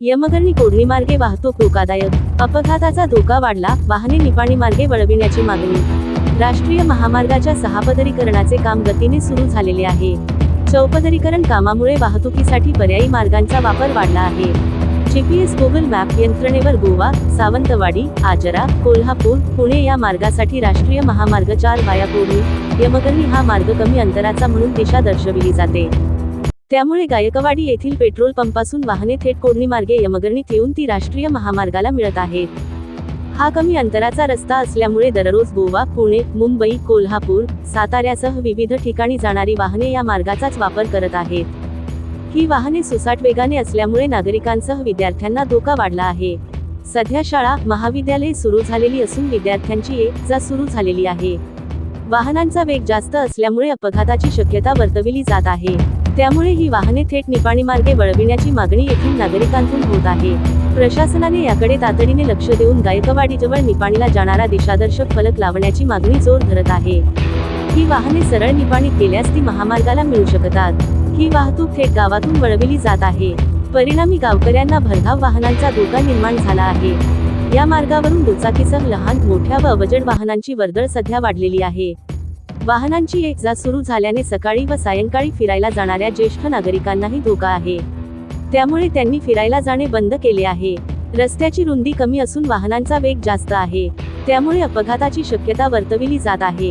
यमगरणी कोडणी मार्गे वाहतूक धोकादायक. अपघाताचा धोका वाढला वाहने निपाणी मार्गे वळविण्याची मागणी. राष्ट्रीय महामार्गाच्या सहापदरीकरणाचे काम गतीने सुरू झालेले आहे. चौपदरीकरण कामामुळे वाहतुकीसाठी पर्यायी मार्गांचा वापर वाढला आहे. जीपीएस गुगल मॅप यंत्रणेवर गोवा सावंतवाडी आजरा कोल्हापूर पुणे या मार्गासाठी राष्ट्रीय महामार्ग चार वाया कोडणी यमगरणी हा मार्ग कमी अंतराचा म्हणून दिशा दर्शविली जाते. त्यामुळे गायकवाडी येथील पेट्रोल पंपासून वाहने थेट कोडणी मार्गे यमगरणीत येऊन ती राष्ट्रीय महामार्गाला मिळत आहेत हा कमी अंतराचा रस्ता असल्यामुळे दररोज गोवा पुणे मुंबई कोल्हापूर साताऱ्यासह विविध ठिकाणी जाणारी वाहने या मार्गाचाच वापर करत आहेत. ही वाहने सुसाट वेगाने असल्यामुळे नागरिकांसह विद्यार्थ्यांना धोका वाढला आहे. सध्या शाळा महाविद्यालये सुरू झालेली असून विद्यार्थ्यांची ये जा सुरू झालेली आहे. वाहनांचा वेग जास्त असल्यामुळे अपघाताची शक्यता वर्तविली जात आहे. त्यामुळे ही वाहने थेट निपाणी मार्गे वळविण्याची मागणी येथील नागरिकांतून होत आहे. प्रशासनाने याकडे तातडीने लक्ष देऊन गायकवाडीजवळ निपाणीला जाणारा दिशादर्शक फलक लावण्याची मागणी जोर धरत आहे. ही वाहने सरळ निपाणी केल्यास ती महामार्गाला मिळू शकतात. ही वाहतूक थेट गावातून वळविली जात आहे. परिणामी गावकऱ्यांना भरधाव वाहनांचा धोका निर्माण झाला आहे. या मार्गावरून दुचाकीसह लहान मोठ्या व अवजड वाहनांची वर्दळ सध्या वाढलेली आहे. वाहनांची ये जा सुरू झाल्याने सकाळी व सायंकाळी फिरायला जाणाऱ्या ज्येष्ठ नागरिकांनाही धोका आहे. त्यामुळे त्यांनी फिरायला जाणे बंद केले आहे. रस्त्याची रुंदी कमी असून वाहनांचा वेग जास्त आहे. त्यामुळे अपघाताची शक्यता वर्तविली जात आहे.